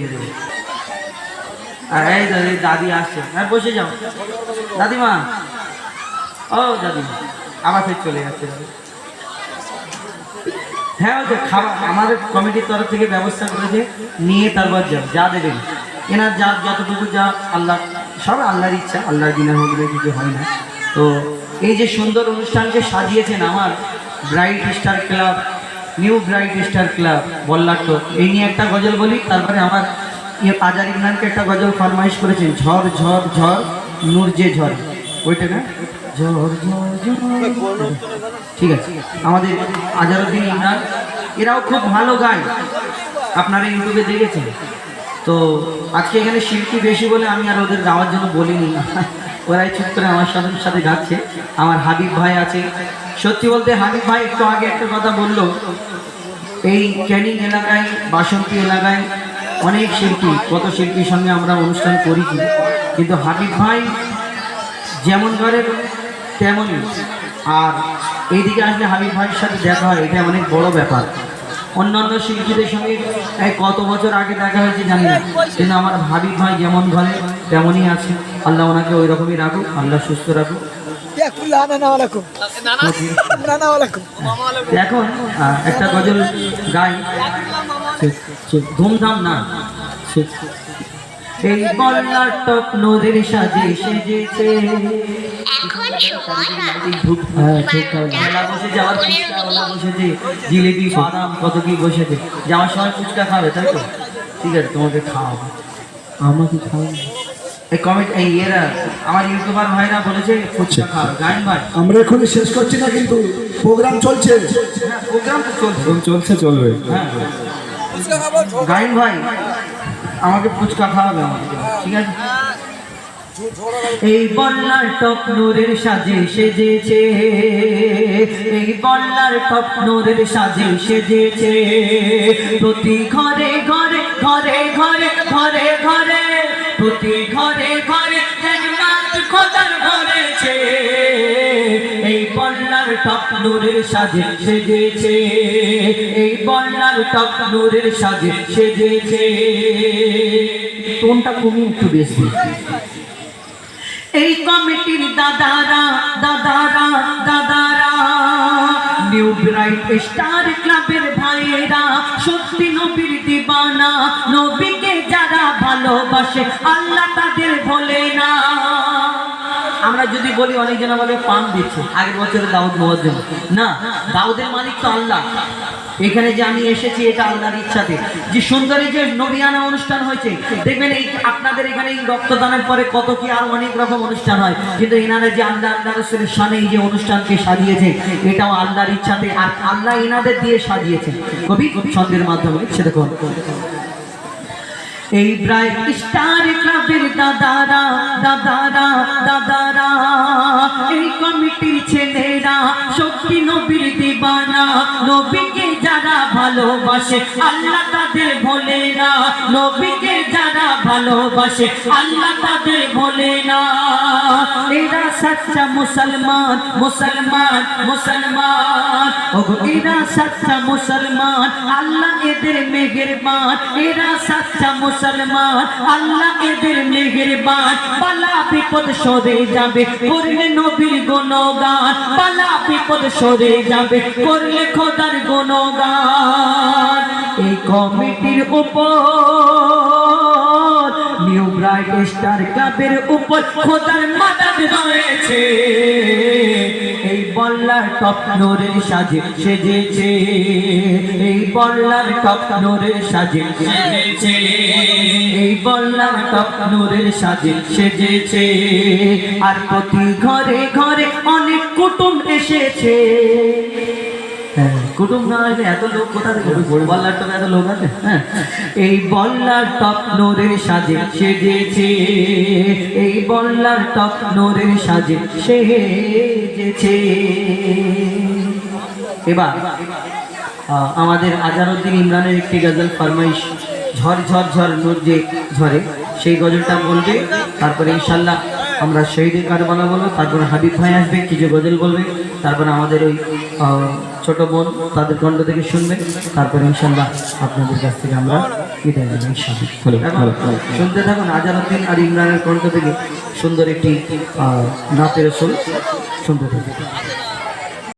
দিয়ে দেবো। আর এই এই দাদি আসছে। হ্যাঁ বসে যাও। দাদিমা। ও দাদিমা আবার ফের চলে যাচ্ছে দাদি। হ্যাঁ খাবার, আমাদের কমিটির তরফ থেকে ব্যবস্থা করেছে, নিয়ে তারপর যাও, যা দেবেন। এনার যা, যতটুকু যা, আল্লাহ, সব আল্লাহর ইচ্ছা, আল্লাহর দিনের হলে কিছু হয় না। তো এই যে সুন্দর অনুষ্ঠানকে সাজিয়েছেন আমার bright star club new bright star club বল্লাট এই নিয়ে একটা গজল বলি, তারপরে আমার ইয়ে আজার ইমরানকে একটা গজল ফরমাইশ করেছেন, ঝড় ঝড় ঝড়, নূর যে ঝড়। ওইটা না? ঠিক আছে। আমাদের আজারুদ্দিন ইমরান, এরাও খুব ভালো গায়। আপনারা ইউটিউবে দেখেছেন। তো আজকে এখানে শিল্পী বেশি বলে আমি আর ওদের গাওয়ার জন্য বলিনি। ওরাই চুপ করে আমার সাথে সাথে গাচ্ছে আমার হাবিব ভাই আছে। সত্যি বলতে হাবিব ভাই একটু আগে একটা কথা বলল। এই ক্যানিং এলাকায়, বাসন্তী এলাকায় অনেক শিল্পী, কত শিল্পীর সঙ্গে আমরা অনুষ্ঠান করি। কিন্তু হাবিব ভাই যেমন ঘরের তেমনই। আর এইদিকে আসলে হাবিব ভাইয়ের সাথে দেখা হয়, এটা অনেক বড় ব্যাপার। অন্যান্য শিল্পীদের সঙ্গে কত বছর আগে দেখা হয়েছে জানি না। কিন্তু আমার হাবিব ভাই যেমন ঘরে তেমনই আছে। আল্লাহ ওনাকে ওই রকমই রাখুক আল্লাহ সুস্থ রাখুক। এখন একটা গজল গাই। ধুমধাম না। এই বল্লার টপ নদীর সাজে সেজেছে। এখন জিলিপি বাদাম কত কি বসেছে। যাওয়ার সময় ফুচকা খাবে তাই তো? ঠিক আছে তোমাকে খাওয়াবো। আমাকে খাওয়াবো। এই কমেন্ট এই এরা আমার ইউটিউবার ভাইরা বলেছে ফুচকা খাওয়াবে গায়ন ভাই। আমরা এখনই শেষ করছি না কিন্তু প্রোগ্রাম চলছে। হ্যাঁ প্রোগ্রাম তো চলছে। চলছে চলবে। হ্যাঁ গায়ন ভাই আমাকে ফুচকা খাওয়াবে আমাকে ঠিক আছে? এই বল্লার টপ নূরের সাজে সেজেছে এই বল্লার টপ নূরের সাজে সেজেছে। প্রতি ঘরে ঘরে ঘরে টপ নূরের সাজে, সেজেছে। এই বল্লার টপ নূরের সাজে, সেজেছে। টোনটা কমিয়ে একটু বেশি। এই কমিটির দাদারা দাদারা দাদারা নিউ ব্রাইট স্টার ক্লাবের ভাইয়েরা, সত্যি নবীর দিবানা, নবীকে যারা ভালোবাসে, আল্লাহ তাদের ভোলে না আমরা যদি বলি অনেকজন বলে পান দিচ্ছে। আগের বছরে দাউদ হওয়ার জন্য না, দাউদের মালিক তো আল্লাহ। এখানে যে আমি এসেছি, এটা আল্লাহর ইচ্ছাতে। যে সুন্দরী যে নবিয়ানা অনুষ্ঠান হয়েছে, দেখবেন এই আপনাদের এখানে এই রক্তদানের পরে কত কি আর অনেক রকম অনুষ্ঠান হয়। কিন্তু এনারা যে আল্লাহ আল্লাহ রসুলের সামনে এই যে অনুষ্ঠানকে সাজিয়েছে, এটাও আল্লাহর ইচ্ছাতে। আর আল্লাহ এনাদের দিয়ে সাজিয়েছে। কবি, ছন্দের মাধ্যমে দেখুন এই ব্রাইট স্টার ক্লাবের দাদারা দাদারা দাদারা। এই কমিটির ছেলেরা শক্তি নবীর দিবানা। নবীকে যারা ভালোবাসে, আল্লাহ তাদের ভোলে না নবীকে যারা ভালোবাসে, আল্লাহ তাদের ভোলে না এরা সচ্চা মুসলমান মুসলমান মুসলমান। এরা সচ্চা মুসলমান, আল্লাহ এদের মেহেরবান। এরা সচ্চা মুসলমান। আল্লাহ এদের মেহেরবান। পালা বিপদ সরে যাবে, করলে নবীর গুণগান। পালা বিপদ সরে যাবে, করলে খোদার গুণগান। এই কমিটির উপর নিউ ব্রাইট স্টার ক্লাবের উপর খোদার মাদাদ রয়েছে। এই বল্লার টপ নোরের সাজে সেজেছে। এই বল্লার টপ নোরের সাজে সেজেছে। এই বল্লার টপ নোরের সাজে সেজেছে। আর প্রতি ঘরে ঘরে অনেক কুটুম এসেছে। কুটুম না হলে এত লোক কোথা থেকে বল্লার টপ এত লোক আছে? হ্যাঁ। এই বল্লার টপ নোরের সাজে সেজেছে। এই বল্লার টপ নোরের সাজে সেজেছে। এবার আমাদের আজারউদ্দিন ইমরানের একটি গজল ফরমাইশ ঝড় ঝড় ঝড় নূর যে ঝরে, সেই গজলটা বলবে। তারপরে ইনশাল্লাহ আমরা শহীদের কারবালা বলব। তারপরে হাবিব ভাই আসবে, কিছু গজল বলবে। তারপরে আমাদের ওই ছোট বোন তাদের কণ্ঠ থেকে শুনবে তারপরে ইনশাল্লাহ আপনাদের কাছ থেকে আমরা বিদায়। শুনতে থাকুন আজারুদ্দিন আর ইমরানের কণ্ঠ থেকে সুন্দর একটি নাচের শুনতে থাকুন।